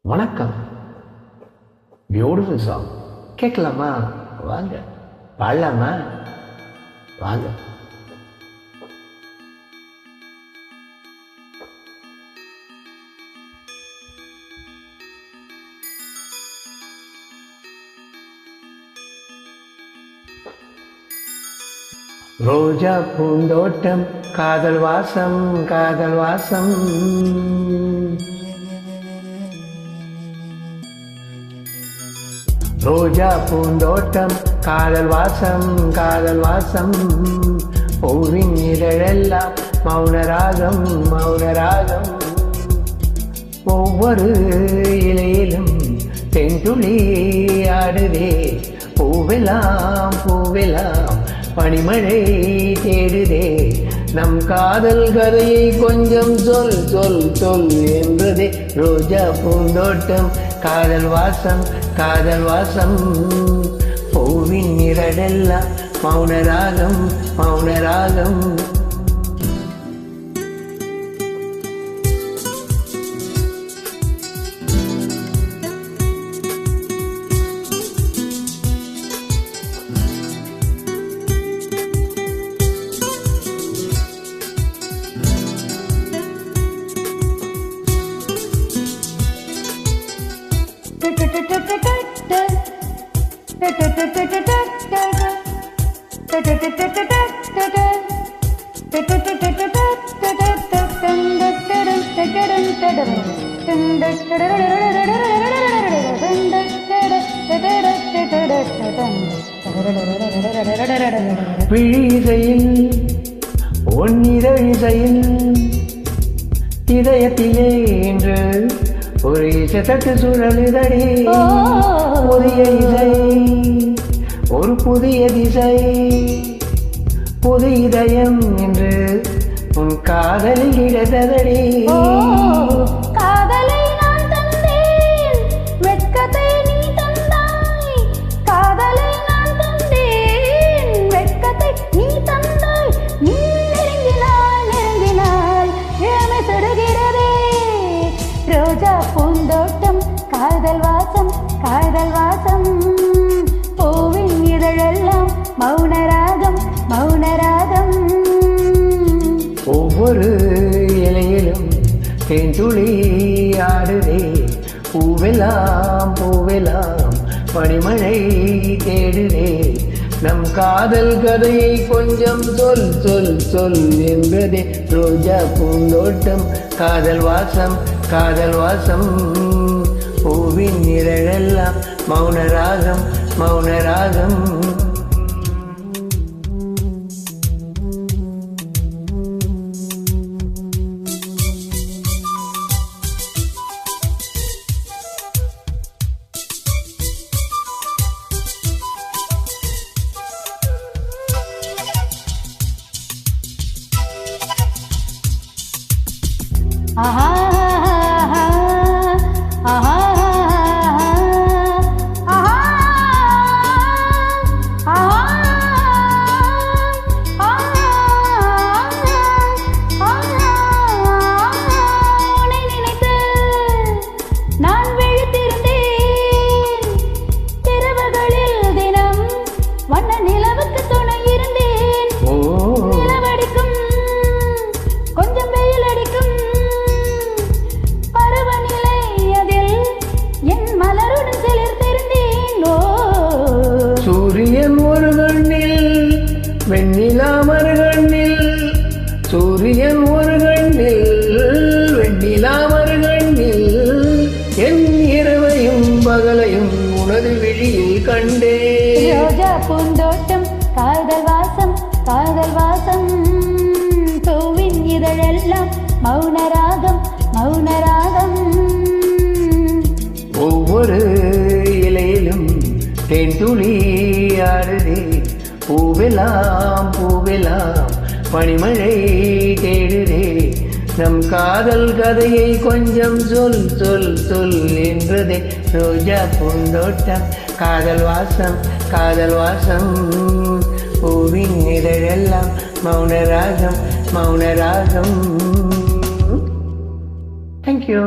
வணக்கம். Beautiful song கேட்கலாமா? வாங்க. பாடலாமா? வாங்க. ரோஜா பூந்தோட்டம் காதல் வாசம் காதல் வாசம். ரோஜா பூந்தோட்டம் காதல் வாசம் காதல் வாசம். பூவின் இதழெல்லாம் மௌனராகம் மௌனராகம் ஒவ்வொரு இலையிலும் தென்துளி ஆடுதே. பூவெல்லாம் பூவெல்லாம் பனிமழை தேடுதே. நம் காதல் கதையை கொஞ்சம் சொல் சொல் சொல் என்றதே. ரோஜா பூந்தோட்டம் காதல் வாசம் காதல் வாசம் பூவின் நிரடெல்லாம் மௌனராகம் மௌனராகம் விழிசையில் ஒன்னிதழிசையில் இதயத்திலே இன்று ஒரு இசத்தட்டு சுழலுதடி புதிய இசை. புதிய திசை புது இதயம் என்று உன் காதலில் இடதடி தேன்துளி ஆடுதே. பூவெல்லாம் பூவெல்லாம் பனிமழை தேடுதே. நம் காதல் கதையை கொஞ்சம் சொல் சொல் சொல் என்பதே. ரோஜா பூந்தோட்டம் காதல் வாசம் காதல் வாசம். பூவின் நிழலெல்லாம் மௌனராகம் மௌனராகம் Uh-huh. சூரியன் ஒரு கண்ணில் வெண்ணிலா மறு கண்ணில் என் இரவையும் பகலையும் உனது விழியில் கண்டே. ரோஜா பூந்தோட்டம் காதல் வாசம் காதல் வாசம். பூவின் இதழெல்லாம் மௌனராகம் மௌனராகம். ஒவ்வொரு இலையிலும் தேன்துளி ஆடுதே. பூவெல்லாம் பூவெல்லாம் பனிமழை தேடுதே. நம் காதல் கதையை கொஞ்சம் சொல் சொல் சொல் என்றதே. ரோஜா பூந்தோட்டம் காதல் வாசம் காதல் வாசம். பூவின் இதழெல்லாம் மௌனராகம் மௌனராகம் தேங்க்யூ